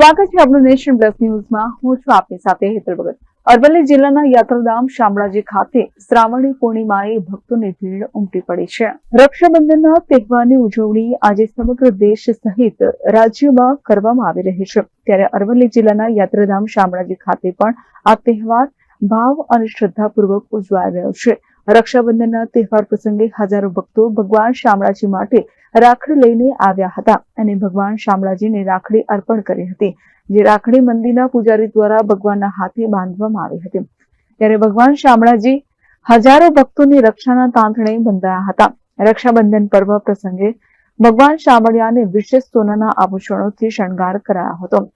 સ્વાગત છે આપણું નેશન પ્લસ ન્યૂઝમાં. હું છું આપની સાથે હેતલ ભગત. અરવલ્લી જિલ્લાના યાત્રાધામ શામળાજી ખાતે શ્રાવણી પૂર્ણિમાએ ભક્તોની ભીડ ઉમટી પડી છે. રક્ષાબંધનના તહેવારની ઉજવણી આજે સમગ્ર દેશ સહિત રાજ્યમાં કરવામાં આવી રહી છે. ત્યારે અરવલ્લી જિલ્લાના યાત્રાધામ શામળાજી ખાતે પણ આ તહેવાર ભાવ અને શ્રદ્ધાપૂર્વક ઉજવાઈ રહ્યો છે. રક્ષાબંધનના તહેવાર પ્રસંગે હજારો ભક્તો ભગવાન શામળાજી માટે રાખડી લઈને આવ્યા હતા અને ભગવાન શામળાજીને રાખડી અર્પણ કરી હતી, જે રાખડી મંદિરના પૂજારી દ્વારા ભગવાનના હાથે બાંધવામાં આવી હતી. ત્યારે ભગવાન શામળાજી હજારો ભક્તોની રક્ષાના તાંતણે બંધાયા હતા. રક્ષાબંધન પર્વ પ્રસંગે ભગવાન શામળિયાને વિશેષ સોનાના આભૂષણોથી શણગાર કરાયો હતો.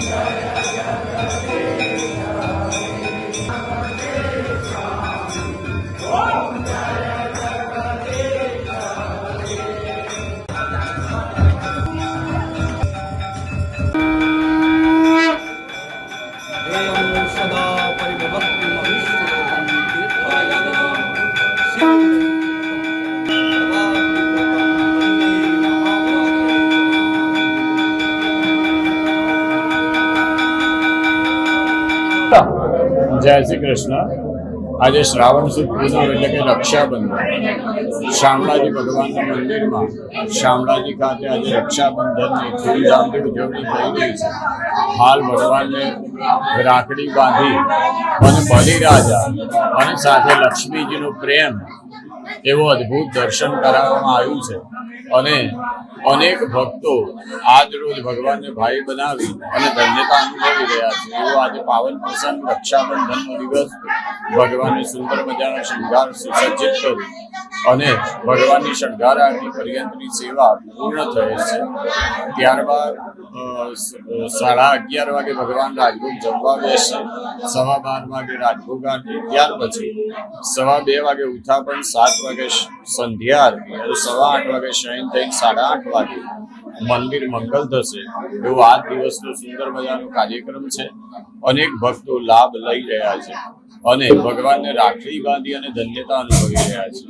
Jaya Jaya Jaya જય શ્રી કૃષ્ણ. આજે શ્રાવણ સુદ પૂનમ એટલે કે રક્ષાબંધન. શામળાજી ભગવાનના મંદિરમાં શામળાજી ખાતે આજે રક્ષાબંધનની ધૂમધામથી ઉજવણી થઈ રહી છે. હાલ ભગવાનને રાખડી બાંધી અને બલિરાજા અને સાથે લક્ષ્મીજીનું પ્રેમ એવો અદ્ભુત દર્શન કરાવવામાં આવ્યું છે. અને અનેક ભક્તો આજ રોજ ભગવાનને ભાઈ બનાવી અને ધન્યતા એવો આજે પાવન પ્રસંગ રક્ષાબંધનનો દિવસ ભગવાનની સુંદર મજાના શણગાર સુસજ્જિત કરી અને ભગવાનની શણગાર આરતી પર્યંતની સેવા પૂર્ણ થયેલ છે. ત્યારબાદ સાડા અગિયાર વાગે ભગવાન રાજભોગ જમવા બેસશે સવા બાર વાગે રાજભોગ આરતી. ત્યાર પછી સવા બે વાગે ઉત્થાપન સાત વાગે સંધ્યા આરતી. સવા આઠ વાગે શયન થઈને સાડા આઠ વાગે મંદિર મંગલ થશે. એવો આ દિવસનો સુંદર મજાનો કાર્યક્રમ છે. અનેક ભક્તો લાભ લઈ રહ્યા છે. અને ભગવાનને રાખડી બાંધી અને ધન્યતા અનુભવી રહ્યા છે.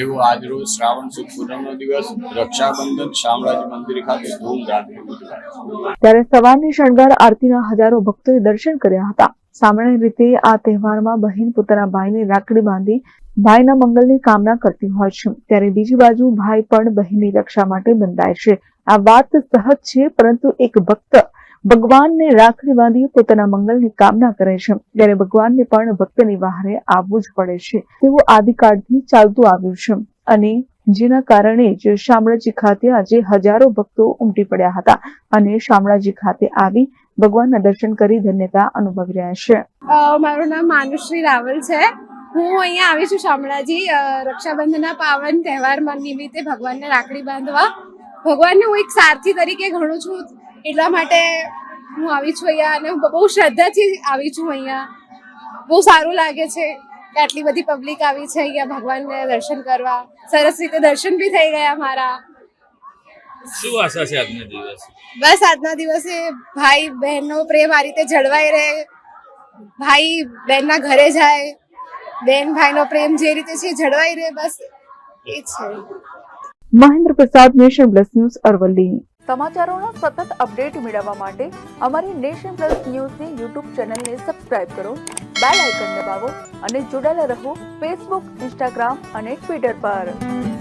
એવું આજરોજ શ્રાવણ સુદ પૂનમનો દિવસ રક્ષાબંધન શામળાજી મંદિર ખાતે ધૂમધામથી ઉજવાય ત્યારે સવારની શણગાર આરતીના હજારો ભક્તોએ દર્શન કર્યા હતા. સામાન્ય રીતે આ તહેવારમાં બહેન પોતાના ભાઈને રાખડી બાંધી ભાઈના મંગલની કામના કરતી હોય છે. ત્યારે બીજી બાજુ ભાઈ પણ બહેનની રક્ષા માટે બંધાય છે. આ વાત સહજ છે, પરંતુ એક ભક્ત ભગવાનને રાખડી બાંધી પોતાના મંગલની કામના કરે છે. ત્યારે ભગવાનને પણ ભક્તની વહારે આવવું જ પડે છે. તેવું આદિકાળથી ચાલતું આવ્યું છે. અને જેના કારણે જ શામળાજી ખાતે આજે હજારો ભક્તો ઉમટી પડ્યા હતા અને શામળાજી ખાતે આવી ભગવાનના દર્શન કરી ધન્યતા અનુભવી રહ્યા છે. મારું નામ માનુશ્રી રાવલ છે. હું અહીંયા આવી છું શામળાજી રક્ષાબંધનના પાવન તહેવારમાં નિમિત્તે ભગવાનને રાખડી બાંધવા. ભગવાનને હું એક સારથી તરીકે ગણું છું એટલા માટે હું આવી છું અહીંયા અને બહુ શ્રદ્ધાથી આવી છું અહીંયા. બહુ સારું લાગે છે કે આટલી બધી પબ્લિક આવી છે અહીંયા ભગવાનને દર્શન કરવા. સરસ રીતે દર્શન બી થઈ ગયા મારા. શું આશા છે આજના દિવસ? બસ આજના દિવસે ભાઈ બહેનનો પ્રેમ આ રીતે જળવાઈ રહે ભાઈ બહેનના ઘરે જાય બેન ભાઈનો પ્રેમ જે રીતે છે એ જળવાઈ રહે બસ એ છે. Mahendra Prasad nation plus news Aravalli. સમાચારોનો સતત અપડેટ મેળવવા માટે અમારી નેશન પ્લસ ન્યૂઝની યુટ્યુબ ચેનલને સબસ્ક્રાઇબ કરો બેલ આઇકન દબાવો અને જોડાયેલા રહો ફેસબુક ઇન્સ્ટાગ્રામ અને ટ્વિટર પર.